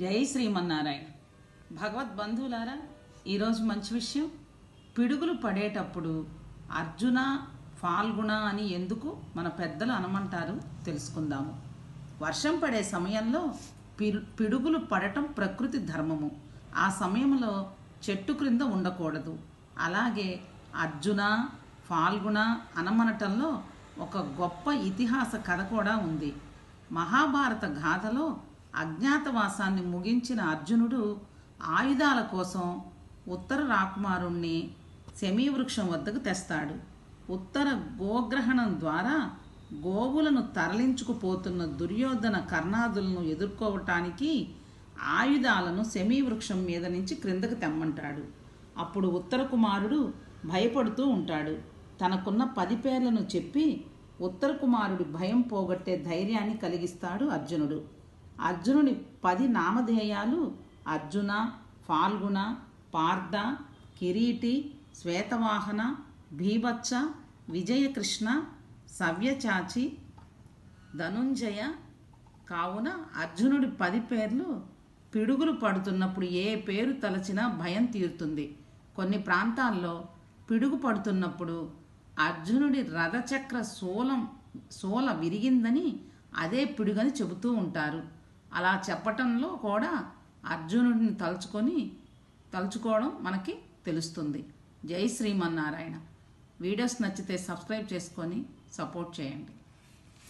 జై శ్రీమన్నారాయణ. భగవద్ బంధువులారా ఈరోజు మంచి విషయం. పిడుగులు పడేటప్పుడు అర్జున ఫాల్గుణ అని ఎందుకు మన పెద్దలు అనమంటారు తెలుసుకుందాము. వర్షం పడే సమయంలో పిడుగులు పడటం ప్రకృతి ధర్మము. ఆ సమయంలో చెట్టు క్రింద ఉండకూడదు. అలాగే అర్జున ఫాల్గుణ అనమనటంలో ఒక గొప్ప ఇతిహాస కథ కూడా ఉంది. మహాభారత గాథలో అజ్ఞాతవాసాన్ని ముగించిన అర్జునుడు ఆయుధాల కోసం ఉత్తర రాకుమారుణ్ణి శమీవృక్షం వద్దకు తెస్తాడు. ఉత్తర గోగ్రహణం ద్వారా గోవులను తరలించుకుపోతున్న దుర్యోధన కర్ణాదులను ఎదుర్కోవటానికి ఆయుధాలను శమీవృక్షం మీద నుంచి క్రిందకు తెమ్మంటాడు. అప్పుడు ఉత్తర కుమారుడు భయపడుతూ ఉంటాడు. తనకున్న పది పేర్లను చెప్పి ఉత్తర కుమారుడి భయం పోగొట్టే ధైర్యాన్ని కలిగిస్తాడు అర్జునుడు. అర్జునుడి పది నామధేయాలు అర్జున ఫాల్గుణ పార్థ కిరీటి శ్వేతవాహన భీభత్స విజయకృష్ణ సవ్యచాచి ధనుంజయ. కావున అర్జునుడి పది పేర్లు పిడుగులు పడుతున్నప్పుడు ఏ పేరు తలచినా భయం తీరుతుంది. కొన్ని ప్రాంతాల్లో పిడుగు పడుతున్నప్పుడు అర్జునుడి రథచక్ర సోలం సోల విరిగిందని అదే పిడుగని చెబుతూ ఉంటారు. అలా చెప్పటంలో కూడా అర్జునుడిని తలుచుకొని తలుచుకోవడం మనకి తెలుస్తుంది. జై శ్రీమన్నారాయణ. వీడియోస్ నచ్చితే సబ్స్క్రైబ్ చేసుకొని సపోర్ట్ చేయండి.